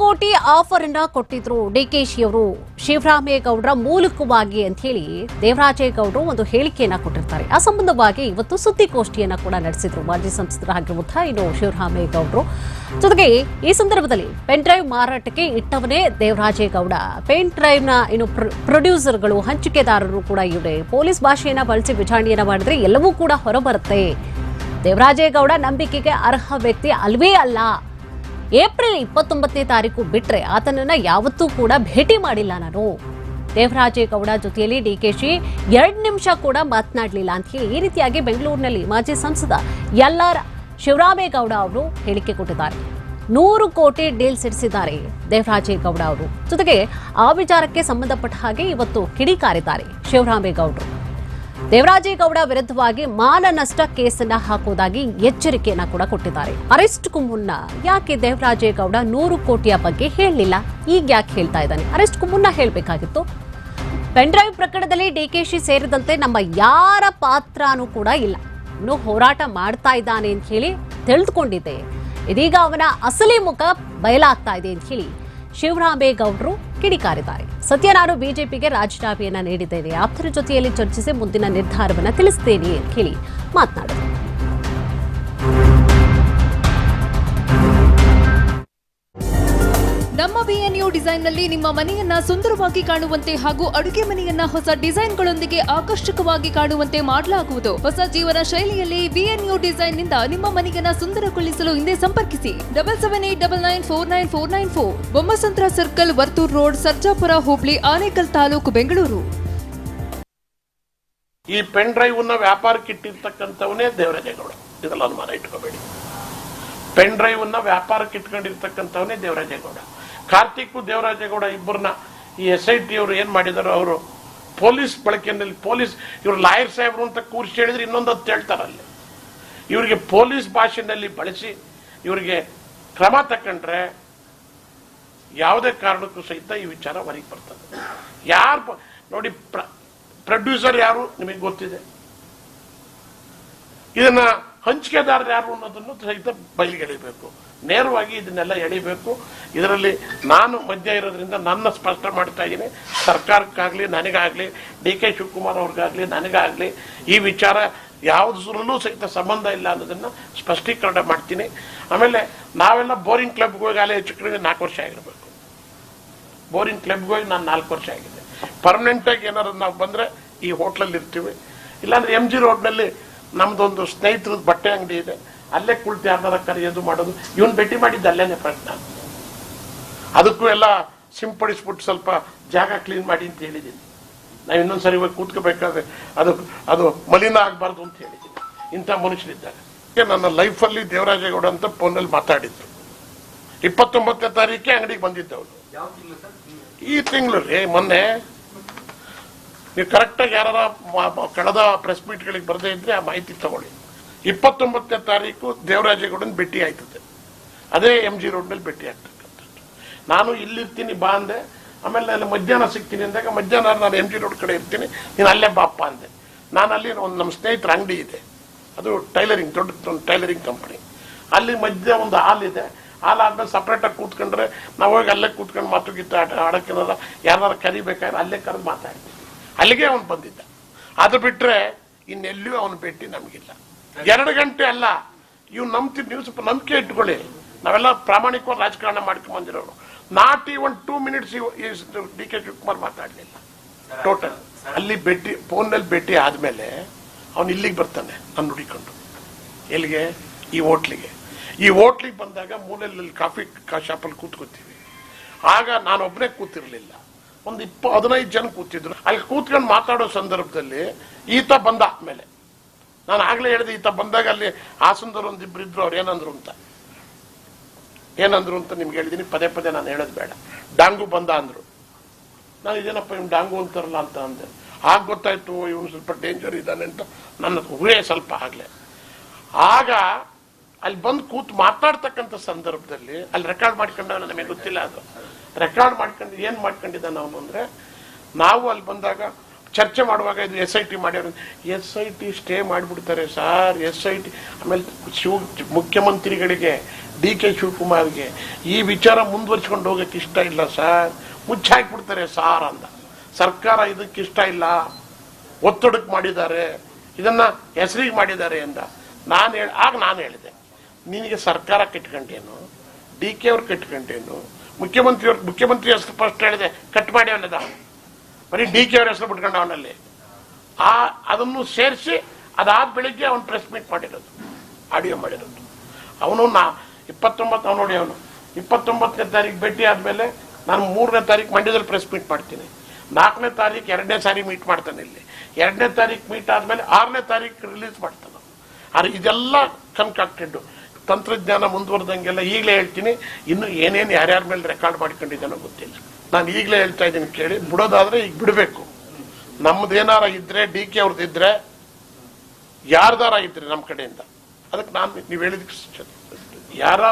ಕೋಟಿ ಆಫರ್ ಅನ್ನ ಕೊಟ್ಟಿದ್ರು ಡಿಕೆಶಿ ಅವರು ಶಿವರಾಮೇಗೌಡರ ಮೂಲಕವಾಗಿ ಅಂತ ಹೇಳಿ ದೇವರಾಜೇಗೌಡರು ಒಂದು ಹೇಳಿಕೆಯನ್ನ ಕೊಟ್ಟಿರ್ತಾರೆ. ಆ ಸಂಬಂಧವಾಗಿ ಇವತ್ತು ಸುದ್ದಿಗೋಷ್ಠಿಯನ್ನ ಕೂಡ ನಡೆಸಿದ್ರು ಮಾಜಿ ಸಂಸದರಾಗಿರುವಂತಹ ಇನ್ನು ಶಿವರಾಮೇಗೌಡರು. ಜೊತೆಗೆ ಈ ಸಂದರ್ಭದಲ್ಲಿ ಪೆನ್ ಡ್ರೈವ್ ಮಾರಾಟಕ್ಕೆ ಇಟ್ಟವನೇ ದೇವರಾಜೇಗೌಡ. ಪೆನ್ ಡ್ರೈವ್ನ ಇನ್ನು ಪ್ರೊಡ್ಯೂಸರ್ಗಳು, ಹಂಚಿಕೆದಾರರು ಕೂಡ ಇವರೇ. ಪೊಲೀಸ್ ಭಾಷೆಯನ್ನ ಬಳಸಿ ವಿಚಾರಣೆಯನ್ನ ಮಾಡಿದ್ರೆ ಎಲ್ಲವೂ ಕೂಡ ಹೊರಬರುತ್ತೆ. ದೇವರಾಜೇಗೌಡ ನಂಬಿಕೆಗೆ ಅರ್ಹ ವ್ಯಕ್ತಿ ಅಲ್ವೇ ಅಲ್ಲ. ಏಪ್ರಿಲ್ ಇಪ್ಪತ್ತೊಂಬತ್ತನೇ ತಾರೀಕು ಬಿಟ್ರೆ ಆತನನ್ನ ಯಾವತ್ತೂ ಕೂಡ ಭೇಟಿ ಮಾಡಿಲ್ಲ ನಾನು. ದೇವರಾಜೇಗೌಡ ಜೊತೆಯಲ್ಲಿ ಡಿ ಕೆ ಶಿ ಎರಡು ನಿಮಿಷ ಕೂಡ ಮಾತನಾಡಲಿಲ್ಲ ಅಂತ ಹೇಳಿ ಈ ರೀತಿಯಾಗಿ ಬೆಂಗಳೂರಿನಲ್ಲಿ ಮಾಜಿ ಸಂಸದ ಎಲ್ಆರ್ ಶಿವರಾಮೇಗೌಡ ಅವರು ಹೇಳಿಕೆ ಕೊಟ್ಟಿದ್ದಾರೆ. ನೂರು ಕೋಟಿ ಡೀಲ್ ಸಿಡಿಸಿದ್ದಾರೆ ದೇವರಾಜೇಗೌಡ ಅವರು. ಜೊತೆಗೆ ಆ ವಿಚಾರಕ್ಕೆ ಸಂಬಂಧಪಟ್ಟ ಹಾಗೆ ಇವತ್ತು ಕಿಡಿಕಾರಿದ್ದಾರೆ ಶಿವರಾಮೇಗೌಡರು ದೇವರಾಜೇಗೌಡ ವಿರುದ್ಧವಾಗಿ ಮಾನನಷ್ಟ ಕೇಸನ್ನ ಹಾಕುವುದಾಗಿ ಎಚ್ಚರಿಕೆಯನ್ನ ಕೂಡ ಕೊಟ್ಟಿದ್ದಾರೆ. ಅರೆಸ್ಟ್ಗೂ ಮುನ್ನ ಯಾಕೆ ದೇವರಾಜೇಗೌಡ ನೂರು ಕೋಟಿಯ ಬಗ್ಗೆ ಹೇಳಲಿಲ್ಲ ಈಗ ಯಾಕೆ ಹೇಳ್ತಾ ಇದ್ದಾನೆ? ಅರೆಸ್ಟ್ಗೂ ಮುನ್ನ ಹೇಳಬೇಕಾಗಿತ್ತು. ಪೆನ್ಡ್ರೈವ್ ಪ್ರಕರಣದಲ್ಲಿ ಡಿಕೆಶಿ ಸೇರಿದಂತೆ ನಮ್ಮ ಯಾರ ಪಾತ್ರನೂ ಕೂಡ ಇಲ್ಲ. ಇನ್ನು ಹೋರಾಟ ಮಾಡ್ತಾ ಇದ್ದಾನೆ ಅಂತ ಹೇಳಿ ತಿಳಿದುಕೊಂಡಿದ್ದೆ. ಇದೀಗ ಅವನ ಅಸಲಿ ಮುಖ ಬಯಲಾಗ್ತಾ ಇದೆ ಅಂತ ಹೇಳಿ ಶಿವರಾಮೇಗೌಡರು ಕಿಡಿಕಾರಿದ್ದಾರೆ. ಸದ್ಯ ನಾನು ಬಿಜೆಪಿಗೆ ರಾಜೀನಾಮೆಯನ್ನ ನೀಡಿದ್ದೇನೆ. ಆಪ್ತರ ಜೊತೆಯಲ್ಲಿ ಚರ್ಚಿಸಿ ಮುಂದಿನ ನಿರ್ಧಾರವನ್ನ ತಿಳಿಸುತ್ತೇನೆ ಅಂತ ಹೇಳಿ ಮಾತನಾಡಿದರು ನಮ್ಮ ಡಿಸೈನ್ನಲ್ಲಿ ನಿಮ್ಮ ಮನೆಯನ್ನ ಸುಂದರವಾಗಿ ಕಾಣುವಂತೆ ಹಾಗೂ ಅಡುಗೆ ಮನೆಯನ್ನ ಹೊಸ ಡಿಸೈನ್ಗಳೊಂದಿಗೆ ಆಕರ್ಷಕವಾಗಿ ಕಾಣುವಂತೆ ಮಾಡಲಾಗುವುದು. ಹೊಸ ಜೀವನ ಶೈಲಿಯಲ್ಲಿ ಬಿಎನ್ಯು ಡಿಸೈನ್ನಿಂದ ನಿಮ್ಮ ಮನೆಯನ್ನ ಸುಂದರಗೊಳಿಸಲು ಹಿಂದೆ ಸಂಪರ್ಕಿಸಿ. Double seven eight double nine four nine four nine four Bommasandra circle, Varthur road, Sarjapura, Hubli, Anekal taluk, Bengaluru. ಈ ಪೆನ್ ಡ್ರೈವ್ನ ವ್ಯಾಪಾರಕ್ಕೆ ಇಟ್ಟಿರ್ತಕ್ಕಂಥವನೇ ದೇವರಾಜೇಗೌಡ. ಇದೆಲ್ಲ ಅನುಮಾನ ಇಟ್ಕೋಬೇಡಿ. ಪೆನ್ ಡ್ರೈವ್ನ ವ್ಯಾಪಾರಕ್ಕೆ ಇಟ್ಕೊಂಡಿರ್ತಕ್ಕಂಥವನೇ ದೇವರಾಜೇಗೌಡ. ಕಾರ್ತಿಕ್ ದೇವರಾಜೇಗೌಡ ಇಬ್ಬರನ್ನ ಈ ಎಸ್ ಐ ಟಿ ಅವರು ಏನ್ ಮಾಡಿದಾರೋ, ಅವರು ಪೊಲೀಸ್ ಬಳಕೆಯಲ್ಲಿ, ಪೊಲೀಸ್ ಇವರು ಲಾಯರ್ ಸಾಹೇಬ್ರು ಅಂತ ಕೂರಿಸಿ ಹೇಳಿದ್ರೆ ಇನ್ನೊಂದು ಅಂತ ಹೇಳ್ತಾರಲ್ಲಿ. ಇವರಿಗೆ ಪೊಲೀಸ್ ಭಾಷೆನಲ್ಲಿ ಬಳಸಿ, ಇವರಿಗೆ ಕ್ರಮ ತಕೊಂಡ್ರೆ ಯಾವುದೇ ಕಾರಣಕ್ಕೂ ಸಹಿತ ಈ ವಿಚಾರ ಹೊರಗೆ ಬರ್ತದೆ. ಯಾರು ನೋಡಿ ಪ್ರೊಡ್ಯೂಸರ್ ಯಾರು ನಿಮಗೆ ಗೊತ್ತಿದೆ? ಇದನ್ನ ಹಂಚಿಕೆದಾರರು ಯಾರು ಅನ್ನೋದನ್ನು ಸಹಿತ ಬಯಲಿಗೆ ಎಳಿಬೇಕು ನೇರವಾಗಿ ಇದನ್ನೆಲ್ಲ ಎಳಿಬೇಕು. ಇದರಲ್ಲಿ ನಾನು ಮಧ್ಯ ಇರೋದ್ರಿಂದ ನನ್ನ ಸ್ಪಷ್ಟ ಮಾಡ್ತಾ ಇದ್ದೀನಿ. ಸರ್ಕಾರಕ್ಕಾಗಲಿ, ನನಗಾಗಲಿ, ಡಿ ಕೆ ಶಿವಕುಮಾರ್ ಅವ್ರಿಗಾಗಲಿ, ನನಗಾಗಲಿ ಈ ವಿಚಾರ ಯಾವುದ್ರಲ್ಲೂ ಸಹಿತ ಸಂಬಂಧ ಇಲ್ಲ ಅನ್ನೋದನ್ನು ಸ್ಪಷ್ಟೀಕರಣ ಮಾಡ್ತೀನಿ. ಆಮೇಲೆ ನಾವೆಲ್ಲ ಬೋರಿಂಗ್ ಕ್ಲಬ್ಗೆ ಹೋಗಿ ಅಲ್ಲೇ ಹೆಚ್ಚು ಕಡಿಮೆ ನಾಲ್ಕು ವರ್ಷ ಆಗಿರಬೇಕು. ಬೋರಿಂಗ್ ಕ್ಲಬ್ಗೆ ಹೋಗಿ ನಾನು ನಾಲ್ಕು ವರ್ಷ ಆಗಿದೆ ಪರ್ಮನೆಂಟಾಗಿ ಏನಾದ್ರು ನಾವು ಬಂದರೆ ಈ ಹೋಟ್ಲಲ್ಲಿ ಇರ್ತೀವಿ. ಇಲ್ಲಾಂದ್ರೆ ಎಂ ಜಿ ರೋಡ್ನಲ್ಲಿ ನಮ್ದೊಂದು ಸ್ನೇಹಿತರದ್ದು ಬಟ್ಟೆ ಅಂಗಡಿ ಇದೆ. ಅಲ್ಲೇ ಕುಳಿತು ಯಾರನ್ನಾರ ಕರೆಯೋದು ಮಾಡೋದು. ಇವನ್ ಭೇಟಿ ಮಾಡಿದ್ದ ಅಲ್ಲೇನೆ ಪ್ರಶ್ನ. ಅದಕ್ಕೂ ಎಲ್ಲ ಸಿಂಪಡಿಸ್ಬಿಟ್ಟು ಸ್ವಲ್ಪ ಜಾಗ ಕ್ಲೀನ್ ಮಾಡಿ ಅಂತ ಹೇಳಿದ್ದೀನಿ. ನಾವು ಇನ್ನೊಂದ್ಸರಿ ಹೋಗಿ ಕೂತ್ಕೋಬೇಕಾದ್ರೆ ಅದು ಅದು ಮಲಿನ ಆಗಬಾರ್ದು ಅಂತ ಹೇಳಿದ್ದೀನಿ. ಇಂಥ ಮನುಷ್ಯರಿದ್ದಾರೆ. ನನ್ನ ಲೈಫಲ್ಲಿ ದೇವರಾಜೇಗೌಡ ಅಂತ ಫೋನಲ್ಲಿ ಮಾತಾಡಿದ್ರು ಇಪ್ಪತ್ತೊಂಬತ್ತನೇ ತಾರೀಕೆ ಅಂಗಡಿಗೆ ಬಂದಿದ್ದವನು. ಈ ತಿಂಗಳು ರೀ, ಮೊನ್ನೆ. ನೀವು ಕರೆಕ್ಟಾಗಿ ಯಾರ ಕಳೆದ ಪ್ರೆಸ್ ಮೀಟ್ಗಳಿಗೆ ಬರದೇ ಇದ್ರೆ ಆ ಮಾಹಿತಿ ತಗೊಳ್ಳಿ. ಇಪ್ಪತ್ತೊಂಬತ್ತನೇ ತಾರೀಕು ದೇವರಾಜೇಗೌಡನ ಭೇಟಿ ಆಯ್ತದೆ. ಅದೇ ಎಂ ಜಿ ಮೇಲೆ ಭೇಟಿ ಆಗ್ತಕ್ಕಂಥದ್ದು. ನಾನು ಇಲ್ಲಿರ್ತೀನಿ, ಬಾ ಅಂದೆ. ಆಮೇಲೆ ನಾನು ಮಧ್ಯಾಹ್ನ ಸಿಗ್ತೀನಿ ಅಂದಾಗ ಮಧ್ಯಾಹ್ನ ನಾನು ಎಂ ಜಿ ರೋಡ್ ಕಡೆ ಇರ್ತೀನಿ. ನೀನು ಅಲ್ಲೇ ಬಾಪ್ಪ ಅಂದೆ. ನಾನು ಅಲ್ಲಿ ಒಂದು ನಮ್ಮ ಸ್ನೇಹಿತರ ಅಂಗಡಿ ಇದೆ. ಅದು ಟೈಲರಿಂಗ್, ದೊಡ್ಡ ಒಂದು ಟೈಲರಿಂಗ್ ಕಂಪನಿ. ಅಲ್ಲಿ ಮಧ್ಯ ಒಂದು ಹಾಲ್ ಇದೆ. ಹಾಲ್ ಆದ್ಮೇಲೆ ಸಪ್ರೇಟಾಗಿ ಕೂತ್ಕೊಂಡ್ರೆ ನಾವು ಹೋಗಿ ಅಲ್ಲೇ ಕೂತ್ಕೊಂಡು ಮಾತು ಗೀತ ಆಟ ಆಡೋಕ್ಕಿರಲ್ಲ ಯಾರು ಕರಿಬೇಕಾದ್ರೆ ಅಲ್ಲೇ ಕರೆದು ಮಾತಾಡ್ತೀವಿ ಅಲ್ಲಿಗೆ ಅವನು ಬಂದಿದ್ದ. ಅದು ಬಿಟ್ಟರೆ ಇನ್ನೆಲ್ಲಿಯೂ ಅವನು ಭೇಟಿ ನಮಗಿಲ್ಲ. ಎರಡು ಗಂಟೆ ಅಲ್ಲ. ಇವ್ ನಂಬ್ತಿ ನೀವು ಸ್ವಲ್ಪ ನಂಬಿಕೆ ಇಟ್ಕೊಳ್ಳಿ. ನಾವೆಲ್ಲ ಪ್ರಾಮಾಣಿಕವಾಗಿ ರಾಜಕಾರಣ ಮಾಡ್ಕೊಂಡು ಬಂದಿರೋರು not even two minutes D K Shivakumar ಮಾತಾಡಲಿಲ್ಲ. ಟೋಟಲ್ ಅಲ್ಲಿ ಭೇಟಿ ಫೋನ್ನಲ್ಲಿ ಭೇಟಿ ಆದ್ಮೇಲೆ ಅವನು ಇಲ್ಲಿಗೆ ಬರ್ತಾನೆ ನಾನು ನುಡಿಕೊಂಡು. ಎಲ್ಲಿಗೆ? ಈ ಹೋಟ್ಲಿಗೆ. ಈ ಹೋಟ್ಲಿಗೆ ಬಂದಾಗ ಮೂಲೆಯಲ್ಲಿ ಕಾಫಿ ಶಾಪಲ್ಲಿ ಕೂತ್ಕೋತೀವಿ. ಆಗ ನಾನೊಬ್ಬನೇ ಕೂತಿರ್ಲಿಲ್ಲ. ಒಂದು ಇಪ್ಪ ಹದಿನೈದು ಜನ ಕೂತಿದ್ರು. ಅಲ್ಲಿ ಕೂತ್ಕೊಂಡು ಮಾತಾಡೋ ಸಂದರ್ಭದಲ್ಲಿ ಈತ ಬಂದ ಆಮೇಲೆ ನಾನು ಆಗಲೇ ಹೇಳಿದೆ ಈತ ಬಂದಾಗ ಅಲ್ಲಿ ಹಾಸನದವ್ರು ಒಂದಿಬ್ರು ಇದ್ರು, ಅವ್ರು ಏನಂದ್ರು ಅಂತ. ಏನಂದ್ರು ಅಂತ ನಿಮ್ಗೆ ಹೇಳಿದೀನಿ, ಪದೇ ಪದೇ ನಾನು ಹೇಳೋದು ಬೇಡ. ಡಾಂಗು ಬಂದ ಅಂದ್ರು. ನಾನು ಇದೇನಪ್ಪ ಇವ್ನು ಡಾಂಗು ಅಂತಾರಲ್ಲ ಅಂತ ಅಂದೆ. ಆಗ ಗೊತ್ತಾಯ್ತು, ಇವನು ಸ್ವಲ್ಪ ಡೇಂಜರ್ ಇದ್ದಾನೆ ಅಂತ. ನನ್ನ ಊರೇ ಸ್ವಲ್ಪ ಆಗಲೇ. ಆಗ ಅಲ್ಲಿ ಬಂದು ಕೂತು ಮಾತಾಡ್ತಕ್ಕಂಥ ಸಂದರ್ಭದಲ್ಲಿ, ಅಲ್ಲಿ ರೆಕಾರ್ಡ್ ಮಾಡ್ಕೊಂಡ ನಮಗೆ ಗೊತ್ತಿಲ್ಲ ಅದು. ರೆಕಾರ್ಡ್ ಮಾಡ್ಕೊಂಡು ಏನು ಮಾಡ್ಕೊಂಡಿದ್ದಾನ ಅವನು ಅಂದರೆ, ನಾವು ಅಲ್ಲಿ ಬಂದಾಗ ಚರ್ಚೆ ಮಾಡುವಾಗ ಇದು ಎಸ್ ಐ ಟಿ ಮಾಡ್ಯಾರ ಎಸ್ ಐ ಟಿ ಸ್ಟೇ ಮಾಡಿಬಿಡ್ತಾರೆ ಸರ್, ಎಸ್ ಐ ಟಿ ಆಮೇಲೆ ಶಿವ ಮುಖ್ಯಮಂತ್ರಿಗಳಿಗೆ, ಡಿ ಕೆ ಶಿವಕುಮಾರ್ಗೆ ಈ ವಿಚಾರ ಮುಂದುವರ್ಸ್ಕೊಂಡು ಹೋಗಕ್ಕೆ ಇಷ್ಟ ಇಲ್ಲ ಸರ್. ಮುಚ್ಚಾಕ್ಬಿಡ್ತಾರೆ ಸಾರ್ ಅಂದ ಸರ್ಕಾರ ಇದಕ್ಕೆ ಇಷ್ಟ ಇಲ್ಲ. ಒತ್ತಡಕ್ಕೆ ಮಾಡಿದ್ದಾರೆ. ಇದನ್ನು ಹೆಸರಿಗೆ ಮಾಡಿದ್ದಾರೆ ಅಂದ ನಾನು ಹೇಳಿ, ಆಗ ನಾನು ಹೇಳಿದೆ. ನಿನಗೆ ಸರ್ಕಾರ ಕಟ್ಕೊಂಡೇನು? ಡಿ ಕೆ ಅವ್ರು ಕಟ್ಕೊಂಡೇನು? ಮುಖ್ಯಮಂತ್ರಿಯವ್ರು ಮುಖ್ಯಮಂತ್ರಿ ಹೆಸರು ಫಸ್ಟ್ ಹೇಳಿದೆ, ಕಟ್ ಮಾಡಿ ಅವನದ ಬರೀ ಡಿ ಕೆ ಅವ್ರ ಹೆಸರು ಬಿಟ್ಕೊಂಡು ಅವನಲ್ಲಿ. ಆ, ಅದನ್ನು ಸೇರಿಸಿ ಅದಾದ ಬೆಳಿಗ್ಗೆ ಅವನು ಪ್ರೆಸ್ ಮೀಟ್ ಮಾಡಿರೋದು ಆಡಿಯೋ ಮಾಡಿರೋದು. ಅವನು ನಾ, ಇಪ್ಪತ್ತೊಂಬತ್ತು, ಅವ್ನು ನೋಡಿ ಅವನು. ಇಪ್ಪತ್ತೊಂಬತ್ತನೇ ತಾರೀಕು ಭೇಟಿ ಆದಮೇಲೆ ನಾನು ಮೂರನೇ ತಾರೀಕು ಮಂಡ್ಯದಲ್ಲಿ ಪ್ರೆಸ್ ಮೀಟ್ ಮಾಡ್ತೀನಿ. ನಾಲ್ಕನೇ ತಾರೀಕು ಎರಡನೇ ಸಾರಿ ಮೀಟ್ ಮಾಡ್ತಾನೆ ಇಲ್ಲಿ. ಎರಡನೇ ತಾರೀಕು ಮೀಟ್ ಆದಮೇಲೆ ಆರನೇ ತಾರೀಕು ರಿಲೀಸ್ ಮಾಡ್ತಾನೆ ಆದ್ರೆ ಇದೆಲ್ಲ ಕನ್ಕಾಕ್ಟೆಡ್ಡು ತಂತ್ರಜ್ಞಾನ ಮುಂದುವರೆದಂಗೆಲ್ಲ ಈಗಲೇ ಹೇಳ್ತೀನಿ. ಇನ್ನು ಏನೇನು ಯಾರ್ಯಾರ ಮೇಲೆ ರೆಕಾರ್ಡ್ ಮಾಡ್ಕೊಂಡಿದ್ದಾನೋ ಗೊತ್ತಿಲ್ಲ. ನಾನು ಈಗಲೇ ಹೇಳ್ತಾ ಇದ್ದೀನಿ ಕೇಳಿ, ಬಿಡೋದಾದ್ರೆ ಈಗ ಬಿಡಬೇಕು. ನಮ್ಮದೇನಾರ ಇದ್ರೆ, ಡಿ ಕೆ ಅವ್ರದ್ದು ಇದ್ರೆ, ಯಾರ್ದಾರ ಇದ್ರೆ ನಮ್ಮ ಕಡೆಯಿಂದ? ಅದಕ್ಕೆ ನಾನು ನೀವು ಹೇಳಿದ ಯಾರಾದ್ರೂ